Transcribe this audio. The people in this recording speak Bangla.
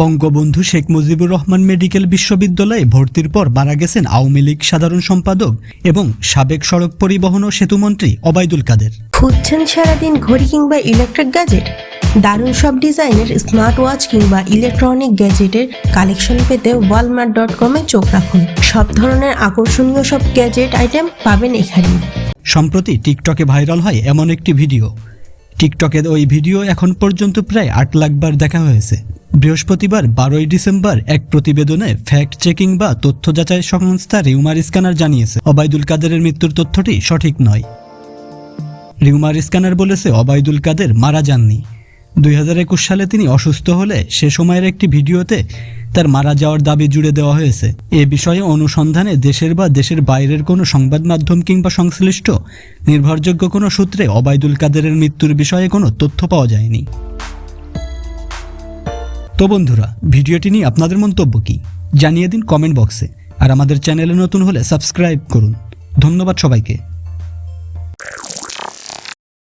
বঙ্গবন্ধু শেখ মুজিবুর রহমান মেডিকেল বিশ্ববিদ্যালয়ে ভর্তির পর মারা গেছেন আওয়ামী লীগ সাধারণ সম্পাদক এবং সাবেক সড়ক পরিবহন ও সেতুমন্ত্রী অবায়দুল কাদের। খুঁজছেন সারাদিন ঘড়ি কিংবা ইলেকট্রিক গ্যাজেট দারুণ সব ডিজাইনের স্মার্ট ওয়াচ কিংবা ইলেকট্রনিক গ্যাজেটের কালেকশন পেতে ওয়ালমার্ট ডট কমে চোখ রাখুন। সব ধরনের আকর্ষণীয় সব গ্যাজেট আইটেম পাবেন এখানে সম্প্রতি টিকটকে ভাইরাল হয় এমন একটি ভিডিও। টিকটকের ওই ভিডিও এখন পর্যন্ত প্রায় আট লাখ বার দেখা হয়েছে। বৃহস্পতিবার বারোই ডিসেম্বর এক প্রতিবেদনে ফ্যাক্ট চেকিং বা তথ্য যাচাই সংস্থা রিউমার স্ক্যানার জানিয়েছে অবায়দুল কাদেরের মৃত্যুর তথ্যটি সঠিক নয়। রিউমার স্ক্যানার বলেছে অবায়দুল কাদের মারা যাননি। দুই হাজার একুশ সালে তিনি অসুস্থ হলে সে সময়ের একটি ভিডিওতে তার মারা যাওয়ার দাবি জুড়ে দেওয়া হয়েছে। এ বিষয়ে অনুসন্ধানে দেশের বা দেশের বাইরের কোনো সংবাদ মাধ্যম কিংবা সংশ্লিষ্ট নির্ভরযোগ্য কোনো সূত্রে অবায়দুল কাদেরের মৃত্যুর বিষয়ে কোনো তথ্য পাওয়া যায়নি। তো বন্ধুরা, ভিডিওটি নিয়ে আপনাদের মন্তব্য কি? জানিয়ে দিন কমেন্ট বক্সে। আর আমাদের চ্যানেলে নতুন হলে সাবস্ক্রাইব করুন। ধন্যবাদ সবাইকে।